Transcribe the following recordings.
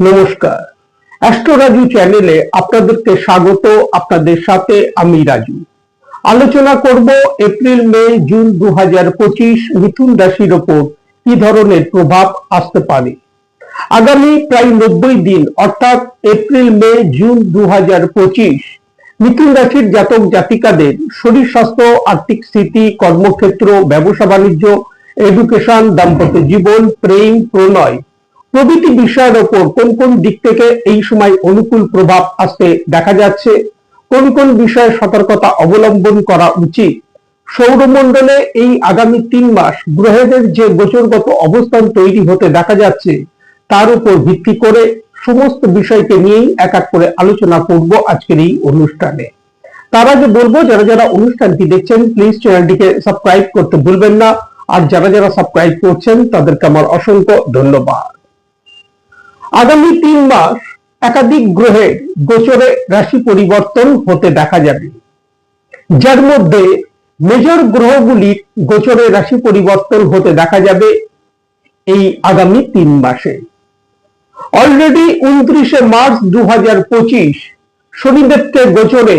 নমস্কার। অ্যাস্ট্রোরাজু চ্যানেলে আপনাদেরকে স্বাগত, আপনাদের সাথে আমি রাজু। আলোচনা করব এপ্রিল, মে, জুন দু হাজার পঁচিশ মিথুন রাশির ওপর কি ধরনের প্রভাব আসতে পারে। আগামী প্রায় নব্বই দিন, অর্থাৎ এপ্রিল, মে, জুন দু হাজার পঁচিশ মিথুন রাশির জাতক জাতিকাদের শরীর স্বাস্থ্য, আর্থিক স্থিতি, কর্মক্ষেত্র, ব্যবসা, বাণিজ্য, এডুকেশন, দাম্পত্য জীবন, প্রেম প্রণয় প্রভৃতি বিষয়ের ওপর কোন কোন দিক থেকে এই সময় অনুকূল প্রভাব আসতে দেখা যাচ্ছে? কোন কোন বিষয়ে সতর্কতা অবলম্বন করা উচিত? সৌরমণ্ডলে এই আগামী তিন মাস গ্রহেদের যে গোচরগত অবস্থান তৈরি হতে দেখা যাচ্ছে, তার উপর ভিত্তি করে সমস্ত বিষয়কে নিয়েই এক এক করে আলোচনা করব আজকের এই অনুষ্ঠানে। তার আগে বলব, যারা যারা অনুষ্ঠানটি দেখছেন প্লিজ চ্যানেলটিকে সাবস্ক্রাইব করতে ভুলবেন না। আর যারা যারা সাবস্ক্রাইব করছেন, তাদেরকে আমার অসংখ্য ধন্যবাদ। আগামী তিন মাস একাধিক গ্রহের গোচরে রাশি পরিবর্তন হতে দেখা যাবে। যার মধ্যে মেজর গ্রহগুলির গোচরে রাশি পরিবর্তন হতে দেখা যাবে এই আগামী তিন মাসে। অলরেডি উনত্রিশে মার্চ দু হাজার পঁচিশ শনিদেবকে গোচরে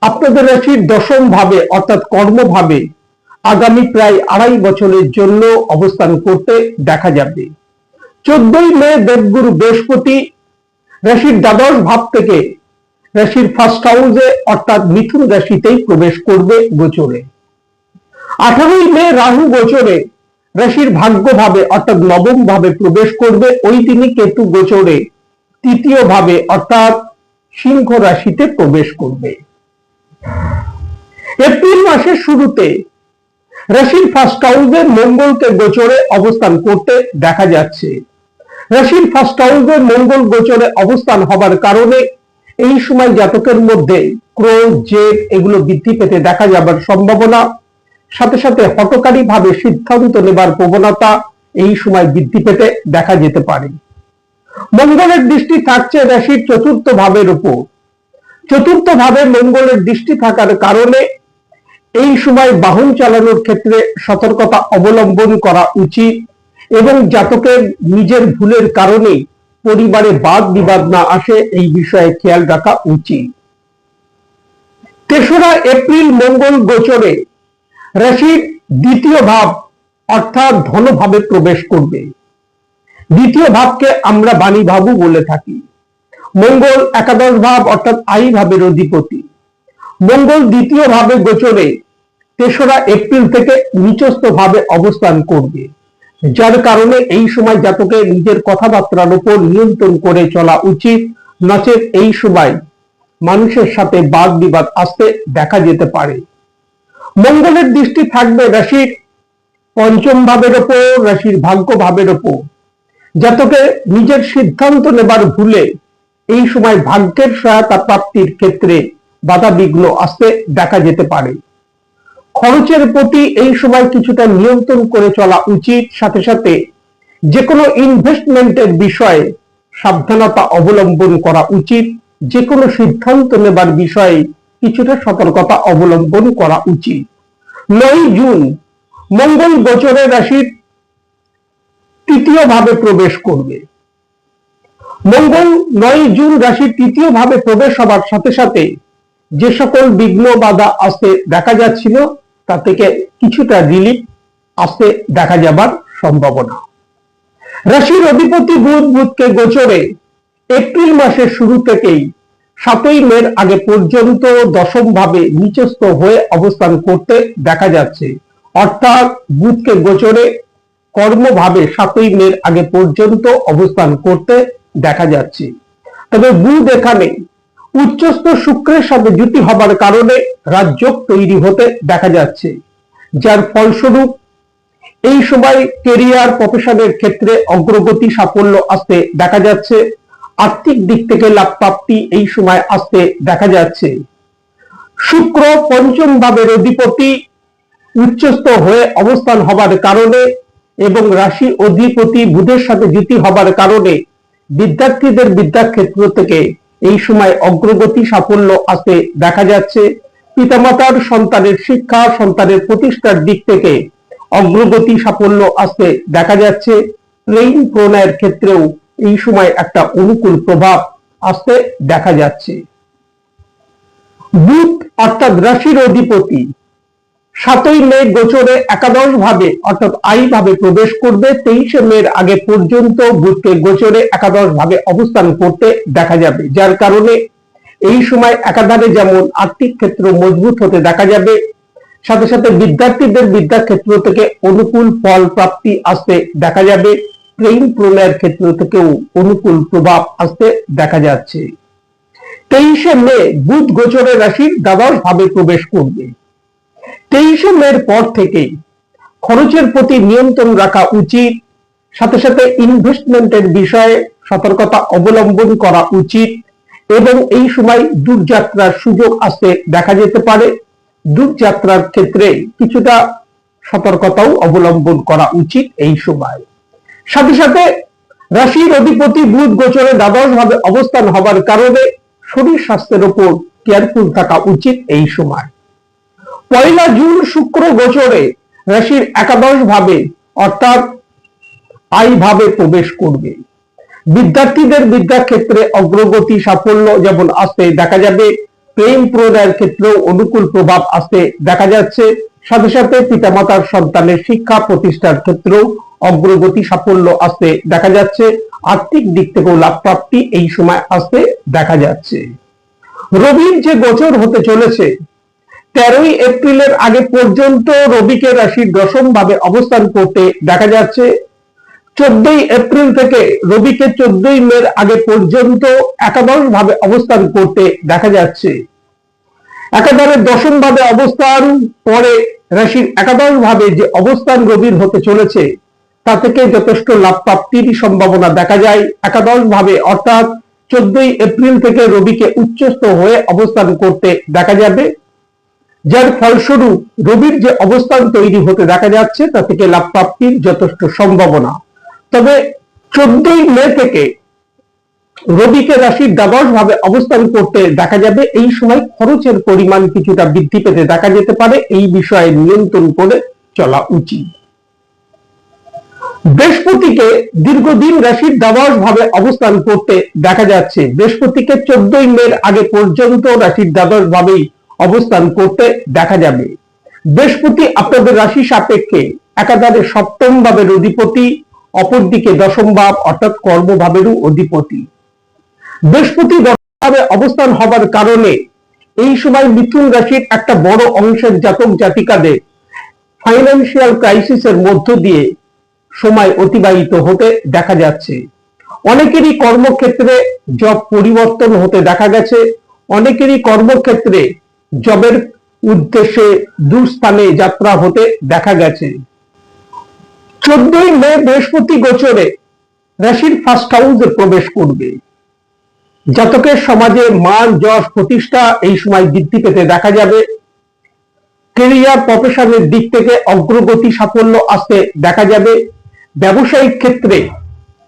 আপনাদের রাশির দশম ভাবে অর্থাৎ কর্মভাবে আগামী প্রায় আড়াই বছরের জন্য অবস্থান করতে দেখা যাবে। চোদ্দই মে দেবগুরু বৃহস্পতি রাশির দ্বাদশ ভাব থেকে রাশির ফার্স্ট হাউসে অর্থাৎ মিথুন রাশিতেই প্রবেশ করবে গোচরে। আঠারোই মে রাহু গোচরে রাশির ভাগ্য ভাবে অর্থাৎ নবম ভাবে প্রবেশ করবে। ওই দিনই কেতু গোচরে তৃতীয় ভাবে অর্থাৎ সিংহ রাশিতে প্রবেশ করবে। এপ্রিল মাসের শুরুতে রাশির ফার্স্ট হাউসের মঙ্গলকে গোচরে অবস্থান করতে দেখা যাচ্ছে। রাশির ফার্স্ট হাউসের মঙ্গল গোচরে অবস্থান হবার কারণে এই সময় জাতকের মধ্যে ক্রোধ, জেদ এগুলো বৃদ্ধি পেতে দেখা যাবার সম্ভাবনা। সাথে সাথে হটকারী ভাবে সিদ্ধান্ত নেবার প্রবণতা এই সময় বৃদ্ধি পেতে দেখা যেতে পারে। মঙ্গলের দৃষ্টি থাকছে রাশির চতুর্থ ভাবের উপর। চতুর্থ ভাবে মঙ্গলের দৃষ্টি থাকার কারণে এই সময় বাহন চালানোর ক্ষেত্রে সতর্কতা অবলম্বন করা উচিত এবং জাতকের নিজের ভুলের কারণে পরিবারে বাদ বিবাদ না আসে, এই বিষয়ে খেয়াল রাখা উচিত। তেসরা এপ্রিল মঙ্গল গোচরে রাশির দ্বিতীয় ভাব অর্থাৎ ধনভাবে প্রবেশ করবে। দ্বিতীয় ভাবকে আমরা বাণী ভাবু বলে থাকি। মঙ্গল একাদশ ভাব অর্থাৎ আই ভাবের অধিপতি। মঙ্গল দ্বিতীয় ভাবে গোচরে তেসরা এপ্রিল থেকে নিচস্থ ভাবে অবস্থান করবে। যার কারণে এই সময় জাতকের নিজের কথাবার্তার উপর নিয়ন্ত্রণ করে চলা উচিত। নচেত এই সময় মানুষের সাথে বাদ বিবাদ আসতে দেখা যেতে পারে। মঙ্গলের দৃষ্টি থাকবে রাশির পঞ্চম ভাবের ওপর, রাশির ভাগ্য ভাবের ওপর। জাতকে নিজের সিদ্ধান্ত নেবার ভুলে এই সময় ভাগ্যের সহায়তা প্রাপ্তির ক্ষেত্রে বাধা বিঘ্ন আসতে দেখা যেতে পারে। খরচের প্রতি এই সময় কিছুটা নিয়ন্ত্রণ করে চলা উচিত। সাথে সাথে যে কোনো ইনভেস্টমেন্টের বিষয়ে সাবধানতা অবলম্বন করা উচিত। যে কোনো সিদ্ধান্ত নেবার বিষয়ে কিছুটা সতর্কতা অবলম্বন করা উচিত। নয় জুন, মঙ্গল গোচরের রাশির তৃতীয় ভাবে প্রবেশ করবে। মঙ্গল নয় জুন রাশির তৃতীয় ভাবে প্রবেশ হবার সাথে সাথে যে সকল বিঘ্ন বাধা আসতে দেখা যাচ্ছিল, তা থেকে কিছুটা রিলিফ আসতে দেখা যাবার সম্ভাবনা। রাশির অধিপতি বুধ, বুধকে গোচরে এপ্রিল মাসের শুরু থেকেই সাতই মের আগে পর্যন্ত দশম ভাবে নিচস্থ হয়ে অবস্থান করতে দেখা যাচ্ছে। অর্থাৎ বুধকে গোচরে কর্মভাবে সাতই মের আগে পর্যন্ত অবস্থান করতে দেখা যাচ্ছে। তবে বুধ এখানে উচ্চস্থ শুক্রের সাথে জুতি হবার কারণে রাজ্য তৈরি হতে দেখা যাচ্ছে, যার ফলস্বরূপ এই সময় কেরিয়ার প্রফেশনের ক্ষেত্রে অগ্রগতি সাফল্য আসতে দেখা যাচ্ছে, আর্থিক দিক থেকে লাভ প্রাপ্তি এই সময় আসতে দেখা যাচ্ছে। শুক্র পঞ্চম ভাবের অধিপতি উচ্চস্থ হয়ে অবস্থান হবার কারণে এবং রাশি অধিপতি বুধের সাথে জুতি হবার কারণে বিদ্যার্থীদের বিদ্যাক্ষেত্র থেকে এই সময় অগ্রগতি সাফল্য আসতে দেখা যাচ্ছে। পিতামাতার সন্তানের শিক্ষা, সন্তানের প্রতিষ্ঠার দিক থেকে অগ্রগতি সাফল্য আসতে দেখা যাচ্ছে। প্লেন প্রণয়ের ক্ষেত্রেও এই সময় একটা অনুকূল প্রভাব আসতে দেখা যাচ্ছে। বুধ অর্থাৎ রাশির অধিপতি সাতই মে গোচরে একাদশ ভাবে অর্থাৎ আই ভাবে প্রবেশ করবে, তেইশে মের আগে পর্যন্ত বুধকে গোচরে একাদশ ভাবে অবস্থান করতে দেখা যাবে। যার কারণে এই সময় একাধারে যেমন আর্থিক ক্ষেত্র মজবুত হতে দেখা যাবে, সাথে সাথে বিদ্যার্থীদের বিদ্যাক্ষেত্র থেকে অনুকূল ফল প্রাপ্তি আসতে দেখা যাবে, প্রেম প্রণয়ের ক্ষেত্র থেকেও অনুকূল প্রভাব আসতে দেখা যাচ্ছে। তেইশে মে বুধ গোচরের রাশির দ্বাদশ ভাবে প্রবেশ করবে। তেইশে মের পর থেকে খরচের প্রতি নিয়ন্ত্রণ রাখা উচিত। সাথে সাথে ইনভেস্টমেন্টের বিষয়ে সতর্কতা অবলম্বন করা উচিত এবং এই সময় দূরযাত্রার সুযোগ আসতে দেখা যেতে পারে। দূরযাত্রার ক্ষেত্রে কিছুটা সতর্কতাও অবলম্বন করা উচিত এই সময়। সাথে সাথে রাশির অধিপতি বুধ গোচরে দ্বাদশ ভাবে অবস্থান হবার কারণে শরীর স্বাস্থ্যের ওপর কেয়ারফুল থাকা উচিত এই সময়। পয়লা জুন শুক্র গোচরে রাশির একাদশ ভাবে, অর্থাৎ আই ভাবে প্রবেশ করবে। বিদ্যার্থীদের বিদ্যাক্ষেত্রে অগ্রগতি সাফল্য যেমন আসতে দেখা যাবে, প্রেম প্রদায়ের ক্ষেত্রেও অনুকূল প্রভাব আসতে দেখা যাচ্ছে। সাথে সাথে পিতামাতার সন্তানের শিক্ষা প্রতিষ্ঠার ক্ষেত্রেও অগ্রগতি সাফল্য আসতে দেখা যাচ্ছে। আর্থিক দিক থেকেও লাভ প্রাপ্তি এই সময় আসতে দেখা যাচ্ছে। রবির যে গোচর হতে চলেছে তেরোই এপ্রিলের আগে পর্যন্ত রবিকে রাশির দশম ভাবে অবস্থান করতে দেখা যাচ্ছে। চোদ্দই এপ্রিল থেকে রবিকে চোদ্দই মের আগে পর্যন্ত একাদশ ভাবে অবস্থান করতে দেখা যাচ্ছে। একাধারে দশম ভাবে অবস্থান, পরে রাশির একাদশ ভাবে যে অবস্থান রবির হতে চলেছে, তা থেকে যথেষ্ট লাভ প্রাপ্তির সম্ভাবনা দেখা যায়। একাদশ ভাবে অর্থাৎ চোদ্দই এপ্রিল থেকে রবিকে উচ্চস্থ হয়ে অবস্থান করতে দেখা যাবে। যার ফলস্বরূপ রবির যে অবস্থান তৈরি হতে দেখা যাচ্ছে, তা থেকে লাভ প্রাপ্তির যথেষ্ট সম্ভাবনা। তবে চোদ্দই মে থেকে রবিকে রাশির দ্বাদশ ভাবে অবস্থান করতে দেখা যাবে। এই সময় খরচের পরিমাণ কিছুটা বৃদ্ধি পেতে দেখা যেতে পারে। এই বিষয়ে নিয়ন্ত্রণ করে চলা উচিত। বৃহস্পতিকে দীর্ঘদিন রাশির দ্বাদশ ভাবে অবস্থান করতে দেখা যাচ্ছে। বৃহস্পতিকে চোদ্দই মের আগে পর্যন্ত রাশির দ্বাদশ ভাবেই অবস্থান করতে দেখা যাবে। বৃহস্পতি আপনাদের রাশি সাপেক্ষে একাধারে সপ্তম ভাবের অধিপতি, অপরদিকে দশম ভাব অর্থাৎ কর্মভাবেরও অধিপতি। বৃহস্পতি ভাবে অবস্থান হবার কারণে এই সময় মিথুন রাশির একটা বড় অংশের জাতক জাতিকাদের ফাইন্যান্সিয়াল ক্রাইসিসের মধ্য দিয়ে সময় অতিবাহিত হতে দেখা যাচ্ছে। অনেকেরই কর্মক্ষেত্রে জব পরিবর্তন হতে দেখা গেছে, অনেকেরই কর্মক্ষেত্রে জবের উদ্দেশ্যে দুস্থানে যাত্রা হতে দেখা গেছে। চোদ্দই মে বৃহস্পতি গোচরে রাশির ফার্স্ট হাউসে প্রবেশ করবে। জাতকের সমাজে মান, যশ, প্রতিষ্ঠা এই সময় বৃদ্ধি পেতে দেখা যাবে। কেরিয়ার প্রফেশনের দিক থেকে অগ্রগতি সাফল্য আসতে দেখা যাবে। ব্যবসায়িক ক্ষেত্রে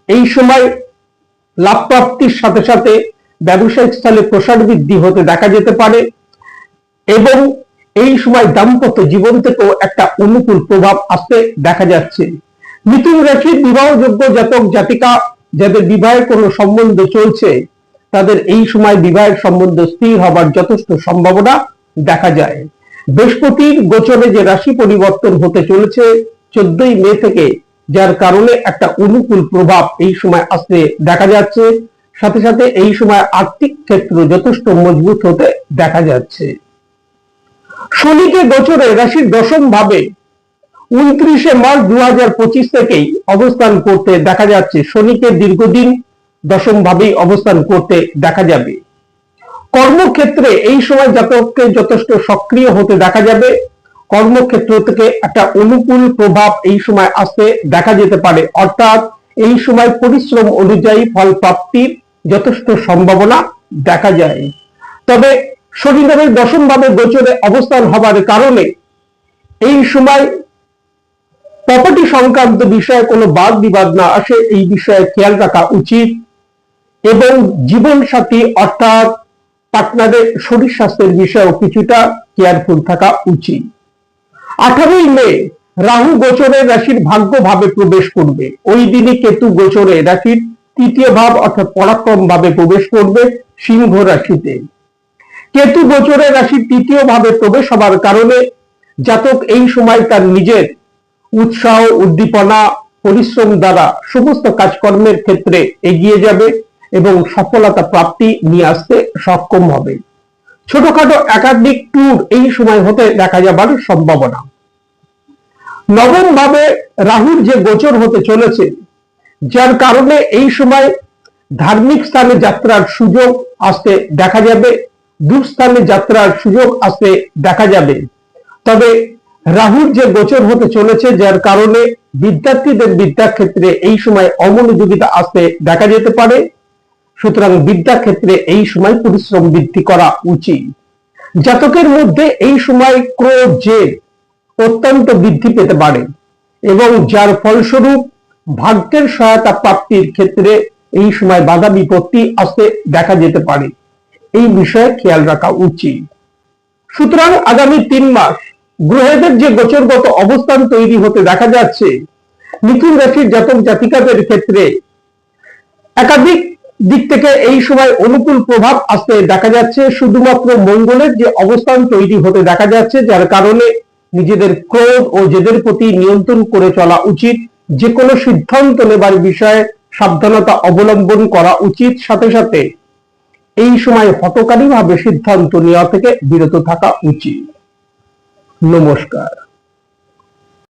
এই সময় লাভ প্রাপ্তির সাথে সাথে ব্যবসায়িক স্থলে প্রসার বৃদ্ধি হতে দেখা যেতে পারে। এবং এই সময় দাম্পত্য জীবন থেকেও একটা অনুকূল প্রভাব আসতে দেখা যাচ্ছে। মিথুন রাশির বিবাহযোগ্য জাতক, জাতিকা যাদের বিবাহের কোনো সম্বন্ধ চলছে, তাদের এই সময় বিবাহের সম্বন্ধ স্থির হবার যথেষ্ট সম্ভাবনা দেখা যায়। বৃহস্পতির গোচরে যে রাশি পরিবর্তন হতে চলেছে চোদ্দই মে থেকে, যার কারণে একটা অনুকূল প্রভাব এই সময় আসতে দেখা যাচ্ছে। সাথে সাথে এই সময় আর্থিক ক্ষেত্র যথেষ্ট মজবুত হতে দেখা যাচ্ছে। শনিকে গোচরে রাশির দশম ভাবে উনত্রিশে মার্চ দু হাজার পঁচিশ থেকেই অবস্থান করতে দেখা যাচ্ছে। শনিকে দীর্ঘদিন দশম ভাবেই অবস্থান করতে দেখা যাবে। কর্মক্ষেত্রে এই সময় জাতককে যথেষ্ট সক্রিয় হতে দেখা যাবে। কর্মক্ষেত্র থেকে একটা অনুকূল প্রভাব এই সময় আসতে দেখা যেতে পারে। অর্থাৎ এই সময় পরিশ্রম অনুযায়ী ফল প্রাপ্তির যথেষ্ট সম্ভাবনা দেখা যায়। তবে শনিদেবের দশম ভাবে গোচরে অবস্থান হবার কারণে এই সময় প্রপার্টি সংক্রান্ত বিষয়ে কোনো বাদ বিবাদ না আসে, এই বিষয়ে খেয়াল রাখা উচিত। এবং জীবন সাথী অর্থাৎ পার্টনারের শরীর স্বাস্থ্যের বিষয়েও কিছুটা কেয়ারফুল থাকা উচিত। আঠারোই মে রাহু গোচরে রাশির ভাগ্য ভাবে প্রবেশ করবে। ওই দিনই কেতু গোচরে রাশির তৃতীয় ভাব অর্থাৎ পরাক্রম ভাবে প্রবেশ করবে সিংহ রাশিতে। কেতু গোচরের রাশির তৃতীয় ভাবে প্রবেশ হবার কারণে জাতক এই সময় তার নিজের উৎসাহ, উদ্দীপনা, পরিশ্রম দ্বারা সমস্ত কাজকর্মের ক্ষেত্রে এগিয়ে যাবে এবং সফলতা প্রাপ্তি নিয়ে আসতে সক্ষম হবে। ছোটখাটো একাধিক ট্যুর এই সময় হতে দেখা যাবার সম্ভাবনা। নবম ভাবে রাহুর যে গোচর হতে চলেছে, যার কারণে এই সময় ধার্মিক স্থানে যাত্রার সুযোগ আসতে দেখা যাবে। দূরস্থানে যাত্রার সুযোগ আসতে দেখা যাবে। তবে রাহুর যে গোচর হতে চলেছে, যার কারণে বিদ্যার্থীদের বিদ্যাক্ষেত্রে এই সময় অমনোযোগিতা আসতে দেখা যেতে পারে। সুতরাং বিদ্যাক্ষেত্রে এই সময় পরিশ্রম বৃদ্ধি করা উচিত। জাতকের মধ্যে এই সময় ক্রোধ, জেদ অত্যন্ত বৃদ্ধি পেতে পারে এবং যার ফলস্বরূপ ভাগ্যের সহায়তা প্রাপ্তির ক্ষেত্রে এই সময় বাধা বিপত্তি আসতে দেখা যেতে পারে। এই বিষয়ে খেয়াল রাখা উচিত। সুতরাং আগামী তিন মাস গ্রহেদের যে গোচরগত অবস্থান তৈরি হতে দেখা যাচ্ছে, মিথুন রাশির জাতক জাতিকাদের ক্ষেত্রে একাধিক দিক থেকে এই সময় অনুকূল প্রভাব আসতে দেখা যাচ্ছে। শুধুমাত্র মঙ্গলের যে অবস্থান তৈরি হতে দেখা যাচ্ছে, যার কারণে নিজেদের ক্রোধ ও জেদের প্রতি নিয়ন্ত্রণ করে চলা উচিত। যে কোনো সিদ্ধান্ত নেবার বিষয়ে সাবধানতা অবলম্বন করা উচিত। সাথে সাথে এই সময় হতকারী ভাবে সিদ্ধান্ত নেওয়া থেকে বিরত থাকা উচিত। নমস্কার।